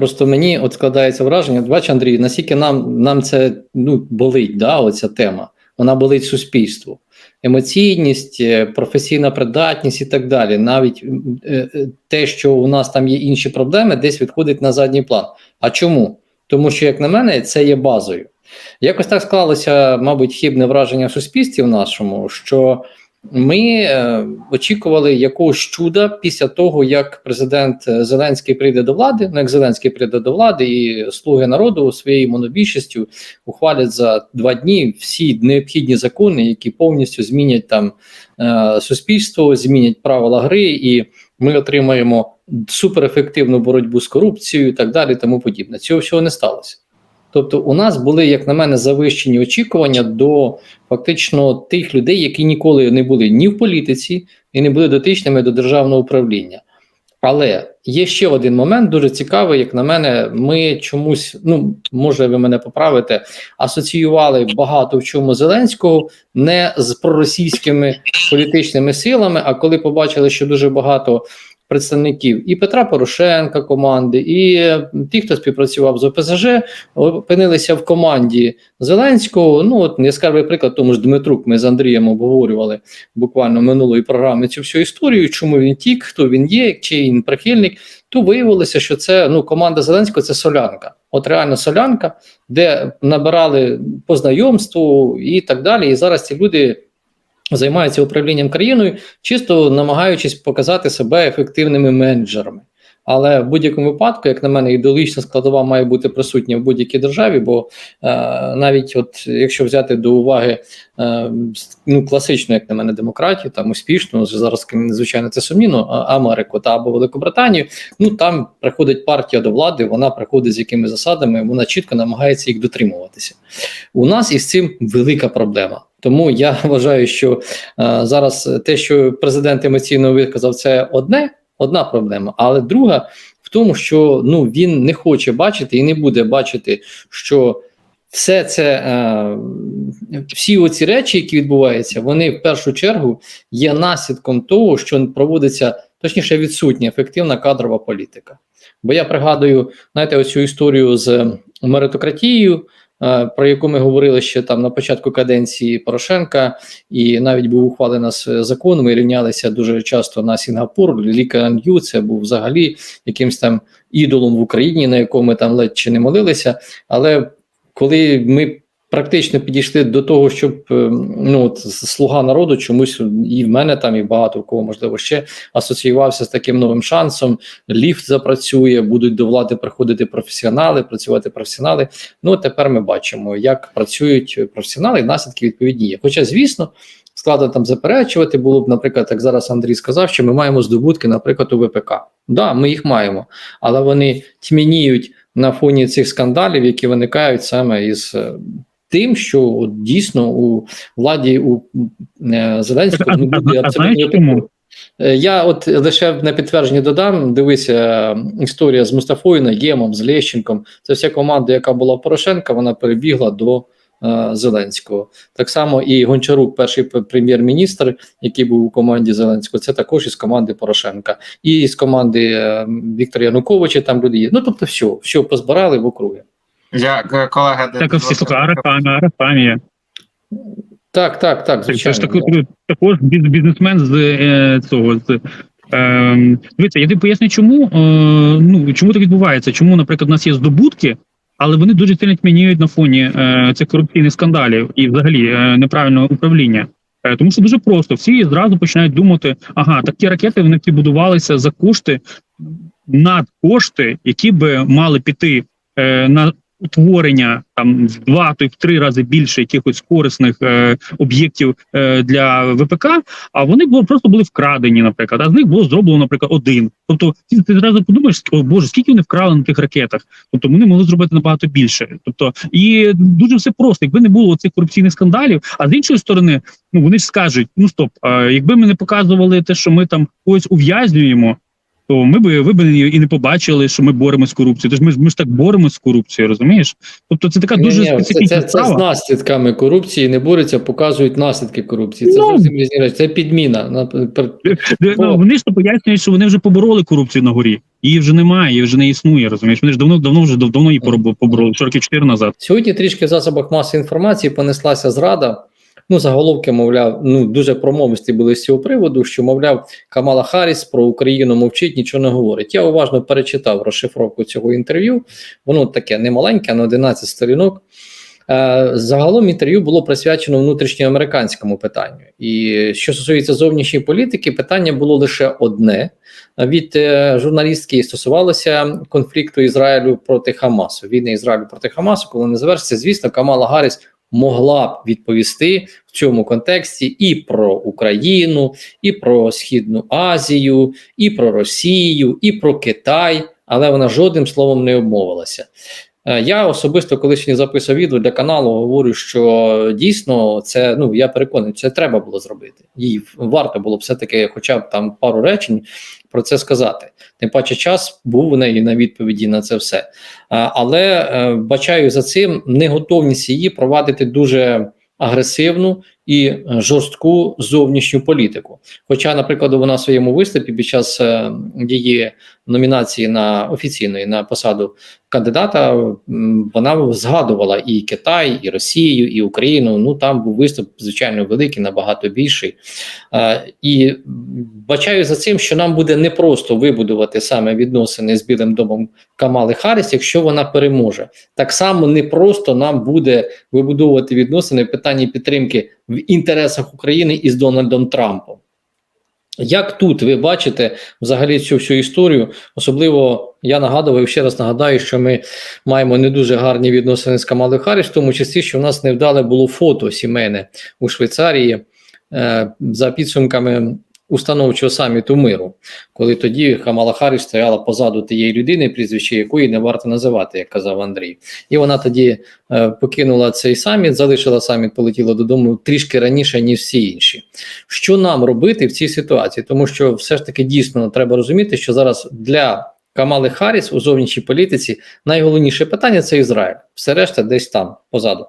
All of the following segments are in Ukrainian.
Просто мені от складається враження, бач, Андрій, наскільки нам нам це ну, болить, да, оця тема. Вона болить суспільству. Емоційність, е, професійна придатність і так далі. Навіть е, е, те, що у нас там є інші проблеми, десь відходить на задній план. А чому? Тому що, як на мене, це є базою. Якось так склалося, мабуть, хібне враження в суспільстві в нашому, що ми е, очікували якогось чуда після того, як президент Зеленський прийде до влади. Ну, як Зеленський прийде до влади, і слуги народу своєю монобільшістю ухвалять за два дні всі необхідні закони, які повністю змінять там е, суспільство, змінять правила гри, і ми отримаємо суперефективну боротьбу з корупцією і так далі. Тому подібне. Цього всього не сталося. Тобто, у нас були, як на мене, завищені очікування до фактично тих людей, які ніколи не були ні в політиці і не були дотичними до державного управління. Але є ще один момент, дуже цікавий, як на мене, ми чомусь, ну може ви мене поправите, асоціювали багато в чому Зеленського не з проросійськими політичними силами. А коли побачили, що дуже багато представників і Петра Порошенка команди, і ті, хто співпрацював з ОПЗЖ, опинилися в команді Зеленського. Ну от яскравий приклад, тому ж Дмитрук, ми з Андрієм обговорювали буквально минулої програми цю всю історію. Чому він тік, хто він є, чи він прихильник. То виявилося, що це ну команда Зеленського це солянка. От реально солянка, де набирали по знайомству і так далі. І зараз ці люди займаються управлінням країною, чисто намагаючись показати себе ефективними менеджерами. Але в будь-якому випадку, як на мене, ідеологічна складова має бути присутня в будь-якій державі, бо е, навіть от якщо взяти до уваги е, ну класичну, як на мене, демократію, там успішну зараз звичайно це сумнівно, Америку та або Великобританію, ну там приходить партія до влади, вона приходить з якими засадами, вона чітко намагається їх дотримуватися. У нас із цим велика проблема. Тому я вважаю, що е, зараз те, що президент емоційно виказав, це одне, одна проблема. Але друга в тому, що ну він не хоче бачити і не буде бачити, що все це е, всі оці речі, які відбуваються, вони в першу чергу є наслідком того, що проводиться точніше відсутня ефективна кадрова політика. Бо я пригадую, знаєте, оцю історію з меритократією. Е, про яку ми говорили ще там на початку каденції Порошенка, і навіть був ухвалений закон. Ми рівнялися дуже часто на Сінгапур. Лікар Нью це був взагалі якимсь там ідолом в Україні, на якому ми там ледь чи не молилися. Але коли ми практично підійшли до того, щоб е, ну от, слуга народу чомусь і в мене там, і багато в кого можливо ще асоціювався з таким новим шансом. Ліфт запрацює, будуть до влади приходити професіонали, працювати професіонали. Ну тепер ми бачимо, як працюють професіонали, і наслідки відповідні є. Хоча, звісно. Складно там заперечувати було б, наприклад, як зараз Андрій сказав, що ми маємо здобутки, наприклад, у ВПК. Да, ми їх маємо, але вони тьмяніють на фоні цих скандалів, які виникають саме із е, тим, що от, дійсно у владі у е, Зеленського не буде абсолютно. Е, я от лише на підтвердження додам: дивися, історія з Мустафою Наємом, з Лещенком. Це вся команда, яка була в Порошенка, вона перебігла до е, Зеленського. Так само і Гончарук, перший прем'єр-міністр, який був у команді Зеленського, це також із команди Порошенка, і з команди е, Віктора Януковича. Там люди є. Ну тобто, все, все позбирали в округи. Я колега Так, всі слухай, Арапамія, Арапамія. Так, так, так, звичайно. Це ж також, також бізнесмен з е, цього. З, е, дивіться, я тобі поясню, чому, е, ну, чому так відбувається. Чому, наприклад, у нас є здобутки, але вони дуже сильно тьмяніють на фоні е, цих корупційних скандалів і взагалі е, неправильного управління. Е, тому що дуже просто всі зразу починають думати: ага, так ті ракети вони ті будувалися за кошти над кошти, які би мали піти е, на утворення там в два то й в три рази більше якихось корисних е, об'єктів е, для ВПК. А вони було просто були вкрадені, наприклад. А з них було зроблено, наприклад, один. Тобто, ти, ти зразу подумаєш, о боже, скільки вони вкрали на тих ракетах? Тобто вони могли зробити набагато більше. Тобто, і дуже все просто, якби не було цих корупційних скандалів. А з іншої сторони, ну вони ж скажуть: ну стоп, а якби ми не показували те, що ми там когось ув'язнюємо то ми би ви б і не побачили, що ми боремося з корупцією. Тож ми ж ми ж так боремося з корупцією, розумієш? Тобто це така дуже Ні, ні, це, специфічна це, це з наслідками корупції не борються, показують наслідки корупції. Це Ну. зовсім різні речі. Це підміна. Ну, вони ж то пояснюють, що вони вже побороли корупцію на горі. Її вже немає, її вже не існує. Розумієш? Вони ж давно давно вже давно її побороли, що років 4 назад. Сьогодні трішки в засобах масової інформації понеслася зрада. Ну, заголовки, мовляв, ну дуже промовисті були з цього приводу, що, мовляв, Камала Харріс про Україну мовчить, нічого не говорить. Я уважно перечитав розшифровку цього інтерв'ю. Воно таке немаленьке, на 11 сторінок. Е, Загалом інтерв'ю було присвячено внутрішньоамериканському питанню. І що стосується зовнішньої політики, питання було лише одне від е, журналістки стосувалося конфлікту Ізраїлю проти Хамасу. Війни Ізраїлю проти Хамасу, коли не завершиться, звісно, Камала Гарріс могла б відповісти в цьому контексті і про Україну, і про Східну Азію, і про Росію, і про Китай, але вона жодним словом не обмовилася. Е, Я особисто, коли сьогодні записував відео для каналу, говорю, що дійсно це ну я переконаний, це треба було зробити. Їй варто було б все-таки, хоча б там пару речень про це сказати. Тим паче, час був у неї на відповіді на це все. Е, Але е, бачаю за цим неготовність її провадити дуже агресивну і е, жорстку зовнішню політику. Хоча, наприклад, вона в своєму виступі під час е, її номінації на офіційної на посаду кандидата вона згадувала і Китай, і Росію, і Україну. Ну там був виступ звичайно великий, набагато більший. Е, і бачаю за цим, що нам буде непросто вибудувати саме відносини з Білим домом Камали Харріс, якщо вона переможе. Так само непросто нам буде вибудовувати відносини в питанні підтримки в інтересах України із Дональдом Трампом. Як тут ви бачите взагалі цю всю історію? Особливо я нагадував ще раз нагадаю, що ми маємо не дуже гарні відносини з Камалою Харріс, в тому числі, що в нас невдале було фото сімейне у Швейцарії е, за підсумками установчого саміту миру, коли тоді Камала Харріс стояла позаду тієї людини, прізвище якої не варто називати, як казав Андрій. І вона тоді е, покинула цей саміт, залишила саміт, полетіла додому трішки раніше, ніж всі інші. Що нам робити в цій ситуації? Тому що все ж таки дійсно треба розуміти, що зараз для Камали Харріс у зовнішній політиці найголовніше питання це Ізраїль. Все решта десь там позаду.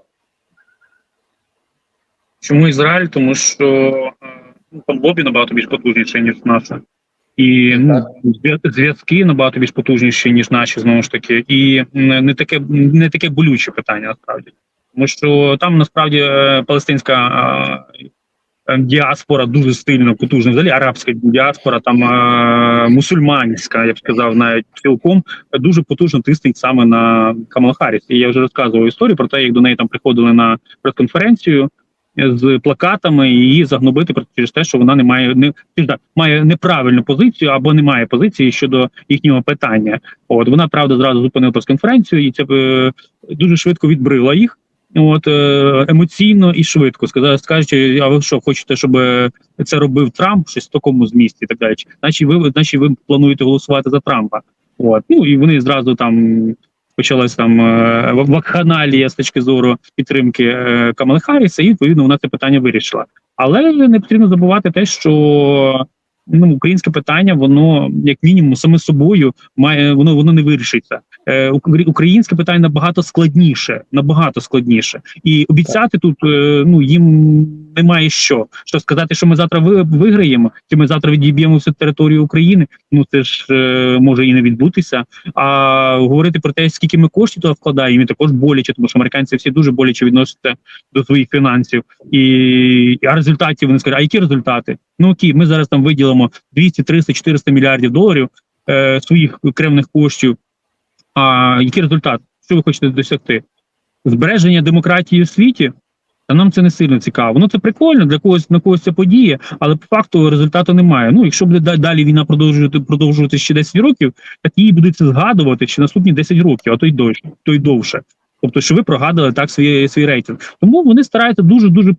Чому Ізраїль? Тому що там лобі набагато більш потужніше, ніж наше. І ну, зв'язки набагато більш потужніші, ніж наші, знову ж таки, і не таке не таке болюче питання насправді. Тому що там насправді е, палестинська е, е, діаспора дуже сильно потужна, взагалі арабська діаспора, там мусульманська, я б сказав, навіть цілком дуже потужно тиснить саме на Камала Харріс. І я вже розказував історію про те, як до неї там приходили на прес-конференцію з плакатами і її загнобити через те, що вона не має не має неправильну позицію або не має позиції щодо їхнього питання. От вона правда зразу зупинила прес-конференцію, і це е, дуже швидко відбрила їх. От е, емоційно і швидко сказали, скажучи, а ви що хочете, щоб е, це робив Трамп щось в такому змісті і так далі. Значить, ви значить, ви плануєте голосувати за Трампа. От ну і вони зразу там почалась там е, вакханалія з точки зору підтримки е, Камали Харріса, і відповідно вона це питання вирішила. Але не потрібно забувати те, що ну українське питання, воно як мінімум саме собою має воно воно не вирішиться. Е, укр- українське питання набагато складніше, набагато складніше, і обіцяти тут е, ну їм немає що. Що сказати, що ми завтра виграємо, чи ми завтра відіб'ємо всю територію України? Ну це ж е, може і не відбутися. А говорити про те, скільки ми коштів туди вкладаємо, і також боляче, тому що американці всі дуже боляче відносяться до своїх фінансів. І а результатів вони скажуть, а які результати? Ну окей, ми зараз там виділимо 200, 300, 400 мільярдів доларів е, своїх окремих коштів. А який результат? Що ви хочете досягти? Збереження демократії у світі? Та нам це не сильно цікаво. Ну це прикольно для когось на когось це подія, але по факту результату немає. Ну, якщо буде далі війна продовжувати продовжувати ще 10 років, так її будуть згадувати ще наступні 10 років, а то й довше, то й довше. Тобто, що ви прогадали так свій, свій рейтинг. Тому вони стараються дуже дуже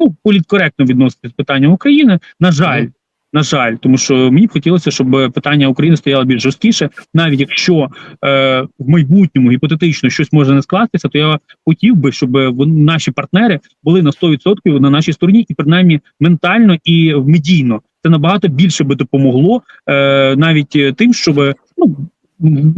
ну політкоректно відноситися з питанням України. На жаль, на жаль, тому що мені б хотілося, щоб питання України стояло більш жорсткіше, навіть якщо е, в майбутньому гіпотетично щось може не скластися, то я хотів би, щоб наші партнери були на 100% на нашій стороні, і принаймні ментально і медійно Це набагато більше би допомогло е, навіть тим, щоб ну.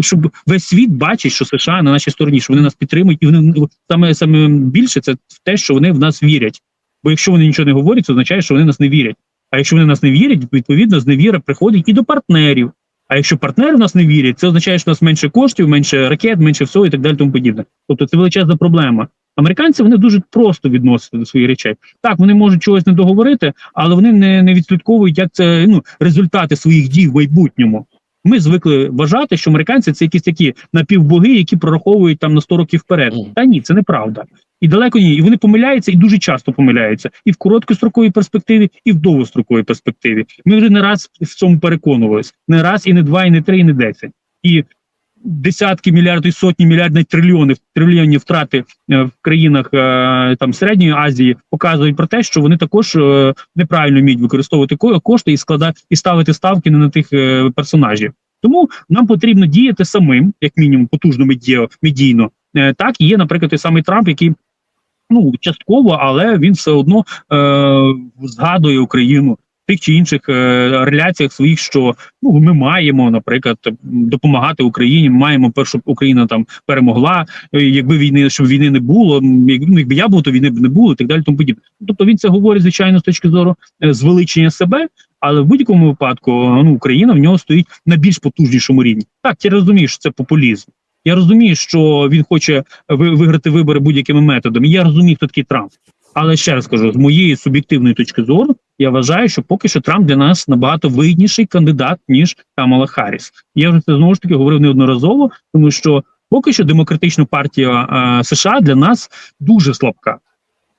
Щоб весь світ бачить, що США на нашій стороні, що вони нас підтримують, і вони саме саме більше це те, що вони в нас вірять. Бо якщо вони нічого не говорять, це означає, що вони нас не вірять. А якщо вони нас не вірять, відповідно, зневіра приходить і до партнерів. А якщо партнери в нас не вірять, це означає, що у нас менше коштів, менше ракет, менше всього і так далі, тому подібне. Тобто це величезна проблема. Американці вони дуже просто відносяться до своїх речей. Так, вони можуть чогось не договорити, але вони не, не відслідковують, як це ну результати своїх дій в майбутньому. Ми звикли вважати, що американці це якісь такі напівбоги, які прораховують там на 100 років вперед. Та ні, це неправда. І далеко ні. І вони помиляються і дуже часто помиляються і в короткостроковій перспективі, і в довгостроковій перспективі. Ми вже не раз в цьому переконувались. Не раз, і не два, і не три, і не десять. І десятки мільярдів, сотні мільярдів, трильйони, трильйонні втрати е, в країнах е, там середньої Азії показують про те, що вони також е, неправильно вміють використовувати ко- кошти і складати і ставити ставки не на тих персонажів. Тому нам потрібно діяти самим, як мінімум, потужно медійно. Так є, наприклад, той самий Трамп, який ну частково, але він все одно е, згадує Україну тих чи інших е, реляціях своїх, що ну ми маємо, наприклад, допомагати Україні. Ми маємо першу Україна там перемогла. е, Якби війни, щоб війни не було, ну, якби я був, то війни б не було, і так далі. Тому подібне. Тобто він це говорить звичайно з точки зору е, звеличення себе. Але в будь-якому випадку ну Україна в нього стоїть на більш потужнішому рівні. Так, я розумію, що це популізм. Я розумію, що він хоче виграти вибори будь-якими методами. Я розумію, хто такий Трамп. Але ще раз кажу, з моєї суб'єктивної точки зору, я вважаю, що поки що Трамп для нас набагато вигідніший кандидат ніж Камала Харріс. Я вже це знову ж таки говорив неодноразово, тому що поки що демократична партія е, США для нас дуже слабка.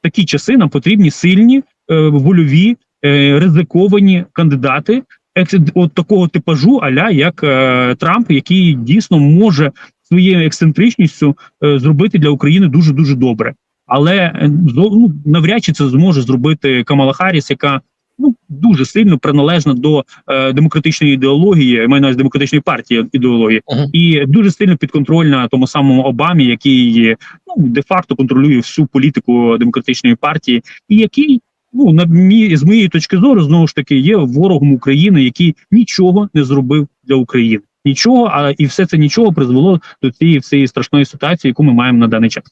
Такі часи нам потрібні сильні, е, вольові, е, ризиковані кандидати. екс- От такого типажу, аля як е, Трамп, який дійсно може своєю ексцентричністю е, зробити для України дуже дуже добре. Але е, ну, навряд чи це зможе зробити Камала Харріс, яка ну дуже сильно приналежна до е, демократичної ідеології, я маю на демократичної партії ідеології, Мгм. і дуже сильно підконтрольна тому самому Обамі, який ну де-факто контролює всю політику демократичної партії, і який. Ну, на мій з моєї точки зору, знову ж таки, є ворогом України, який нічого не зробив для України. Нічого, а і все це нічого призвело до цієї всієї страшної ситуації, яку ми маємо на даний час.